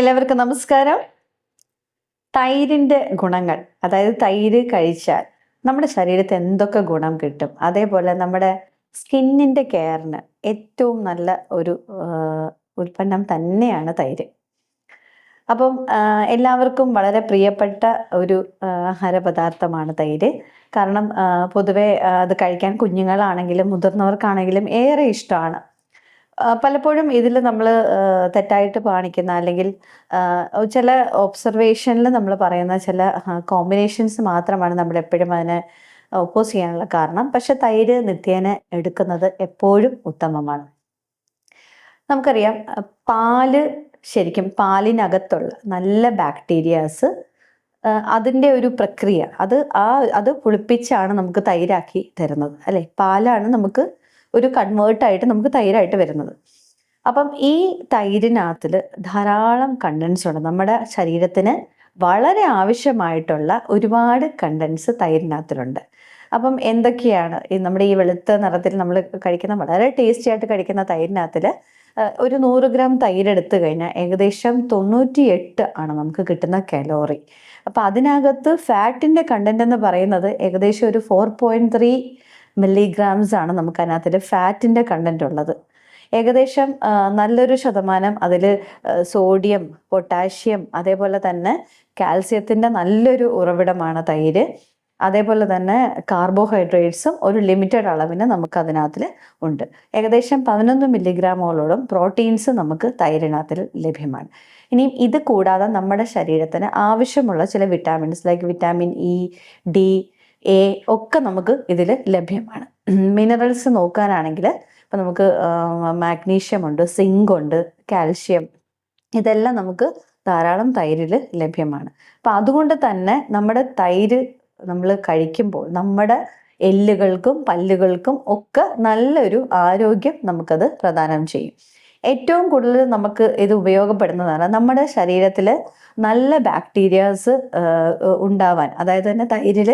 എല്ലാവർക്കും നമസ്കാരം. തൈരിന്റെ ഗുണങ്ങൾ അതായത് തൈര് കഴിച്ചാൽ നമ്മുടെ ശരീരത്തിന് എന്തൊക്കെ ഗുണം കിട്ടും? അതേപോലെ നമ്മുടെ സ്കിന്നിന്റെ കെയറിന് ഏറ്റവും നല്ല ഒരു ഉൽപ്പന്നം തന്നെയാണ് തൈര്. അപ്പം എല്ലാവർക്കും വളരെ പ്രിയപ്പെട്ട ഒരു ആഹാര ആഹാരപദാർത്ഥമാണ് തൈര്. കാരണം പൊതുവേ അത് കഴിക്കാൻ കുഞ്ഞുങ്ങളാണെങ്കിലും മുതിർന്നവർക്കാണെങ്കിലും ഏറെ ഇഷ്ടമാണ് പലപ്പോഴും ഇതിൽ നമ്മൾ തെറ്റായിട്ട് കാണിക്കുന്ന അല്ലെങ്കിൽ ചില ഒബ്സർവേഷനിൽ നമ്മൾ പറയുന്ന ചില കോമ്പിനേഷൻസ് മാത്രമാണ് നമ്മൾ എപ്പോഴും അതിനെ ഒപ്പോസ് ചെയ്യാനുള്ള കാരണം. പക്ഷെ തൈര് നിത്യേന എടുക്കുന്നത് എപ്പോഴും ഉത്തമമാണ്. നമുക്കറിയാം പാൽ ശരിക്കും പാലിനകത്തുള്ള നല്ല ബാക്ടീരിയാസ് അതിന്റെ ഒരു പ്രക്രിയ അത് ആ അത് പുളിപ്പിച്ചാണ് നമുക്ക് തൈരാക്കി തരുന്നത്. അല്ലേ? പാലാണ് നമുക്ക് ഒരു കൺവേർട്ടായിട്ട് നമുക്ക് തൈരായിട്ട് വരുന്നത്. അപ്പം ഈ തൈരിനകത്തിൽ ധാരാളം കണ്ടൻസ് ഉണ്ട്. നമ്മുടെ ശരീരത്തിന് വളരെ ആവശ്യമായിട്ടുള്ള ഒരുപാട് കണ്ടൻസ് തൈരിനകത്തിലുണ്ട്. അപ്പം എന്തൊക്കെയാണ്? ഈ നമ്മുടെ ഈ വെളുത്ത നിറത്തിൽ നമ്മൾ കഴിക്കുന്ന വളരെ ടേസ്റ്റി ആയിട്ട് കഴിക്കുന്ന തൈരിനകത്തിൽ ഒരു നൂറ് ഗ്രാം തൈരെടുത്തു കഴിഞ്ഞാൽ ഏകദേശം തൊണ്ണൂറ്റി എട്ട് ആണ് നമുക്ക് കിട്ടുന്ന കലോറി അപ്പം അതിനകത്ത് ഫാറ്റിന്റെ കണ്ടന്റ് എന്ന് പറയുന്നത് ഏകദേശം ഒരു ഫോർ പോയിന്റ് ത്രീ മില്ലിഗ്രാംസ് ആണ് നമുക്ക് അതിനകത്തിൽ ഫാറ്റിന്റെ കണ്ടന്റ് ഉള്ളത് ഏകദേശം നല്ലൊരു ശതമാനം അതിൽ സോഡിയം പൊട്ടാഷ്യം അതേപോലെ തന്നെ കാൽസ്യത്തിന്റെ നല്ലൊരു ഉറവിടമാണ് തൈര്. അതേപോലെ തന്നെ കാർബോഹൈഡ്രേറ്റ്സും ഒരു ലിമിറ്റഡ് അളവിന് നമുക്ക് അതിനകത്തിൽ ഉണ്ട്. ഏകദേശം പതിനൊന്ന് മില്ലിഗ്രാമോളോളം പ്രോട്ടീൻസ് നമുക്ക് തൈരിനകത്തിൽ ലഭ്യമാണ്. ഇനിയും ഇത് കൂടാതെ നമ്മുടെ ശരീരത്തിന് ആവശ്യമുള്ള ചില vitamins like vitamin E D A ഒക്കെ നമുക്ക് ഇതിൽ ലഭ്യമാണ്. മിനറൽസ് നോക്കാനാണെങ്കിൽ ഇപ്പം നമുക്ക് മാഗ്നീഷ്യം ഉണ്ട് സിങ്ക് ഉണ്ട് കാൽഷ്യം ഇതെല്ലാം നമുക്ക് ധാരാളം തൈരിൽ ലഭ്യമാണ്. അപ്പം അതുകൊണ്ട് തന്നെ നമ്മുടെ തൈര് നമ്മൾ കഴിക്കുമ്പോൾ നമ്മുടെ എല്ലുകൾക്കും പല്ലുകൾക്കും ഒക്കെ നല്ലൊരു ആരോഗ്യം നമുക്കത് പ്രദാനം ചെയ്യും. ഏറ്റവും കൂടുതൽ നമുക്ക് ഇത് ഉപയോഗപ്പെടുന്നതാണ് നമ്മുടെ ശരീരത്തിൽ നല്ല ബാക്ടീരിയാസ് ഉണ്ടാവാൻ. അതായത് തന്നെ തൈരിൽ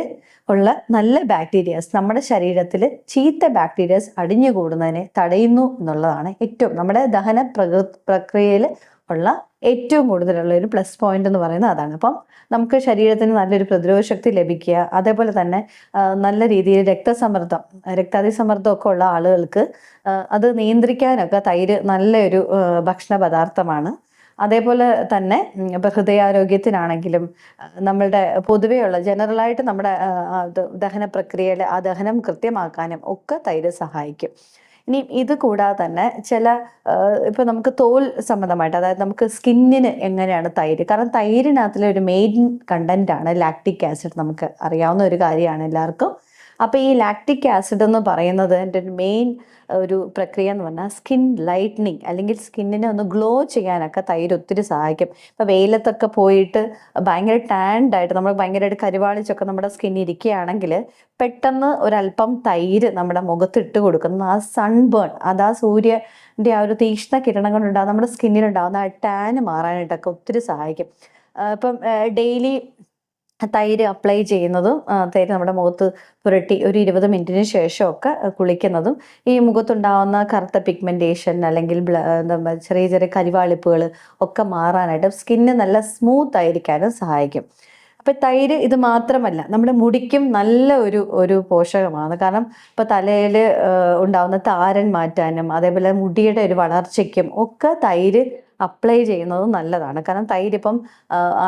ഉള്ള നല്ല ബാക്ടീരിയാസ് നമ്മുടെ ശരീരത്തിൽ ചീത്ത ബാക്ടീരിയാസ് അടിഞ്ഞുകൂടുന്നതിനെ തടയുന്നു എന്നുള്ളതാണ് ഏറ്റവും നമ്മുടെ ദഹന പ്രകൃ പ്രക്രിയയിൽ ഉള്ള ഏറ്റവും കൂടുതലുള്ള ഒരു പ്ലസ് പോയിന്റ് എന്ന് പറയുന്നത് അതാണ്. അപ്പം നമുക്ക് ശരീരത്തിന് നല്ലൊരു പ്രതിരോധ ശക്തി ലഭിക്കുക അതേപോലെ തന്നെ നല്ല രീതിയിൽ രക്തസമ്മർദ്ദം രക്താതിസമ്മർദ്ദം ഒക്കെ ഉള്ള ആളുകൾക്ക് അത് നിയന്ത്രിക്കാനൊക്കെ തൈര് നല്ലൊരു ഭക്ഷണ പദാർത്ഥമാണ് അതേപോലെ തന്നെ ഉം, ഇപ്പൊ ഹൃദയാരോഗ്യത്തിനാണെങ്കിലും നമ്മളുടെ പൊതുവെയുള്ള ജനറലായിട്ട് നമ്മുടെ ദഹന പ്രക്രിയയിൽ ആ ദഹനം കൃത്യമാക്കാനും ഒക്കെ തൈര് സഹായിക്കും. ഇനി ഇത് കൂടാതെ തന്നെ ചില ഇപ്പൊ നമുക്ക് തോൽ സംബന്ധമായിട്ട് അതായത് നമുക്ക് സ്കിന്നിന് എങ്ങനെയാണ് തൈര്? കാരണം തൈരിനകത്തിലെ ഒരു മെയിൻ കണ്ടന്റ് ആണ് ലാക്ടിക് ആസിഡ് നമുക്ക് അറിയാവുന്ന ഒരു കാര്യമാണ് എല്ലാവർക്കും. അപ്പോൾ ഈ ലാക്ടിക് ആസിഡ് എന്ന് പറയുന്നത് എന്റെ ഒരു മെയിൻ ഒരു പ്രക്രിയ എന്ന് പറഞ്ഞാൽ സ്കിൻ ലൈറ്റ്നിങ് അല്ലെങ്കിൽ സ്കിന്നിനെ ഒന്ന് ഗ്ലോ ചെയ്യാനൊക്കെ തൈര് ഒത്തിരി സഹായിക്കും. ഇപ്പോൾ വെയിലത്തൊക്കെ പോയിട്ട് ഭയങ്കര ടാൻഡായിട്ട് നമ്മൾ ഭയങ്കരമായിട്ട് കരുവാളിച്ചൊക്കെ നമ്മുടെ സ്കിൻ ഇരിക്കുകയാണെങ്കിൽ പെട്ടെന്ന് ഒരല്പം തൈര് നമ്മുടെ മുഖത്തിട്ട് കൊടുക്കുന്നത് ആ സൺബേൺ അത് ആ സൂര്യന്റെ ആ ഒരു തീക്ഷ്ണ കിരണം കൊണ്ടുണ്ടാകുന്ന നമ്മുടെ സ്കിന്നിലുണ്ടാകുന്ന ആ ടാന് മാറാനായിട്ടൊക്കെ ഒത്തിരി സഹായിക്കും. ഇപ്പം ഡെയിലി തൈര് അപ്ലൈ ചെയ്യുന്നതും തൈര് നമ്മുടെ മുഖത്ത് പുരട്ടി ഒരു ഇരുപത് മിനിറ്റിന് ശേഷമൊക്കെ കുളിക്കുന്നതും ഈ മുഖത്തുണ്ടാവുന്ന കറുത്ത പിഗ്മെന്റേഷൻ അല്ലെങ്കിൽ എന്താ ചെറിയ ചെറിയ കരിവാളിപ്പുകൾ ഒക്കെ മാറാനായിട്ട് സ്കിന്ന് നല്ല സ്മൂത്ത് ആയിരിക്കാനും സഹായിക്കും. അപ്പം തൈര് ഇത് മാത്രമല്ല നമ്മുടെ മുടിക്കും നല്ല ഒരു ഒരു പോഷകമാണ്. കാരണം ഇപ്പോൾ തലയിൽ ഉണ്ടാവുന്ന താരൻ മാറ്റാനും അതേപോലെ മുടിയുടെ ഒരു വളർച്ചയ്ക്കും ഒക്കെ തൈര് അപ്ലൈ ചെയ്യുന്നത് നല്ലതാണ്. കാരണം തൈര് ഇപ്പം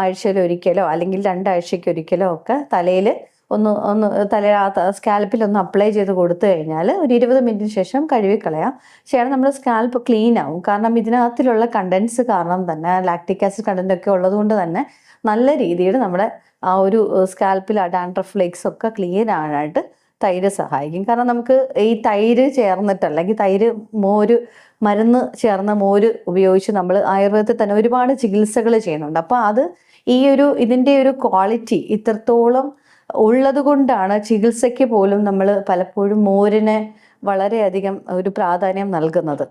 ആഴ്ചയിൽ ഒരിക്കലോ അല്ലെങ്കിൽ രണ്ടാഴ്ചയ്ക്ക് ഒരിക്കലോ ഒക്കെ തലയിൽ ഒന്ന് ഒന്ന് തല സ്കാൽപ്പിൽ ഒന്ന് അപ്ലൈ ചെയ്ത് കൊടുത്തു കഴിഞ്ഞാൽ ഒരു ഇരുപത് മിനിറ്റിന് ശേഷം കഴുകിക്കളയാം. ശേഷം നമ്മുടെ സ്കാൽപ്പ് ക്ലീൻ ആവും. കാരണം ഇതിനകത്തിലുള്ള കണ്ടൻസ് കാരണം തന്നെ ലാക്ടിക് ആസിഡ് കണ്ടന്റ് ഒക്കെ ഉള്ളത് കൊണ്ട് തന്നെ നല്ല രീതിയിൽ നമ്മുടെ ആ ഒരു സ്കാൽപ്പിൽ ആ ഡാൻഡ്രഫ് ഫ്ലേക്സ് ഒക്കെ ക്ലിയർ ആകാനായിട്ട് തൈര് സഹായിക്കും. കാരണം നമുക്ക് ഈ തൈര് ചേർന്നിട്ട് അല്ലെങ്കിൽ തൈര് മോര് മരുന്ന് ചേർന്ന മോര് ഉപയോഗിച്ച് നമ്മൾ ആയുർവേദത്തിൽ തന്നെ ഒരുപാട് ചികിത്സകൾ ചെയ്യുന്നുണ്ട്. അപ്പോൾ അത് ഈ ഒരു ഇതിന്റെ ഒരു ക്വാളിറ്റി ഇത്രത്തോളം ഉള്ളത് കൊണ്ടാണ് ചികിത്സയ്ക്ക് പോലും നമ്മൾ പലപ്പോഴും മോരിനെ വളരെയധികം ഒരു പ്രാധാന്യം നൽകുന്നത്.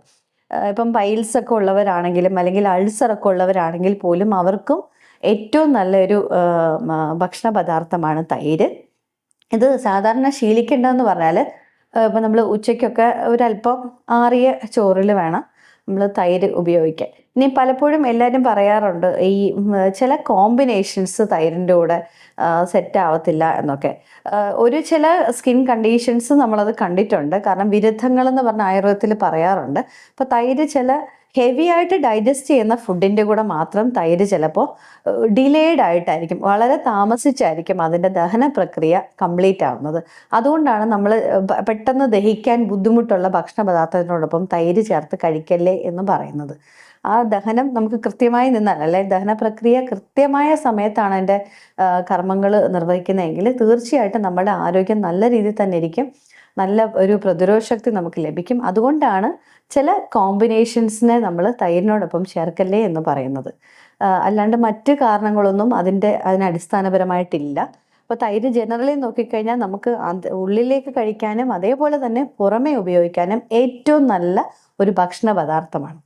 ഇപ്പം പൈൽസ് ഒക്കെ ഉള്ളവരാണെങ്കിലും അല്ലെങ്കിൽ അൾസർ ഒക്കെ ഉള്ളവരാണെങ്കിൽ പോലും അവർക്കും ഏറ്റവും നല്ലൊരു ഭക്ഷണ പദാർത്ഥമാണ് തൈര്. ഇത് സാധാരണ ശീലിക്കേണ്ടതെന്ന് പറഞ്ഞാൽ ഇപ്പം നമ്മൾ ഉച്ചയ്ക്കൊക്കെ ഒരല്പം ആറിയ ചോറിൽ വേണം നമ്മൾ തൈര് ഉപയോഗിക്കാൻ. ഇനി പലപ്പോഴും എല്ലാവരും പറയാറുണ്ട് ഈ ചില കോമ്പിനേഷൻസ് തൈരിന്റെ കൂടെ സെറ്റ് ആവത്തില്ല എന്നൊക്കെ. ഒരു ചില സ്കിൻ കണ്ടീഷൻസ് നമ്മളത് കണ്ടിട്ടുണ്ട്. കാരണം വിരുദ്ധങ്ങളെന്ന് പറഞ്ഞ ആയുർവേദത്തിൽ പറയാറുണ്ട്. അപ്പോൾ തൈര് ചില ഹെവി ആയിട്ട് ഡൈജസ്റ്റ് ചെയ്യുന്ന ഫുഡിന്റെ കൂടെ മാത്രം തൈര് ചിലപ്പോൾ ഡിലേഡ് ആയിട്ടായിരിക്കും. വളരെ താമസിച്ചായിരിക്കും അതിന്റെ ദഹന പ്രക്രിയ കംപ്ലീറ്റ് ആവുന്നത്. അതുകൊണ്ടാണ് നമ്മൾ പെട്ടെന്ന് ദഹിക്കാൻ ബുദ്ധിമുട്ടുള്ള ഭക്ഷണ പദാർത്ഥത്തിനോടൊപ്പം തൈര് ചേർത്ത് കഴിക്കല്ലേ എന്ന് പറയുന്നത്. ആ ദഹനം നമുക്ക് കൃത്യമായി നിന്നാൽ അല്ലെ ദഹന പ്രക്രിയ കൃത്യമായ സമയത്താണ് അതിന്റെ കർമ്മങ്ങൾ നിർവഹിക്കുന്നതെങ്കിൽ തീർച്ചയായിട്ടും നമ്മുടെ ആരോഗ്യം നല്ല രീതിയിൽ തന്നെ ഇരിക്കും. നല്ല ഒരു പ്രതിരോധ ശക്തി നമുക്ക് ലഭിക്കും. അതുകൊണ്ടാണ് ചില കോമ്പിനേഷൻസിനെ നമ്മൾ തൈരിനോടൊപ്പം ചേർക്കല്ലേ എന്ന് പറയുന്നത്. അല്ലാണ്ട് മറ്റ് കാരണങ്ങളൊന്നും അതിന്റെ അതിന് അടിസ്ഥാനപരമായിട്ടില്ല. അപ്പോൾ തൈര് ജനറലി നോക്കിക്കഴിഞ്ഞാൽ നമുക്ക് ഉള്ളിലേക്ക് കഴിക്കാനും അതേപോലെ തന്നെ പുറമേ ഉപയോഗിക്കാനും ഏറ്റവും നല്ല ഒരു ഭക്ഷണ പദാർത്ഥമാണ്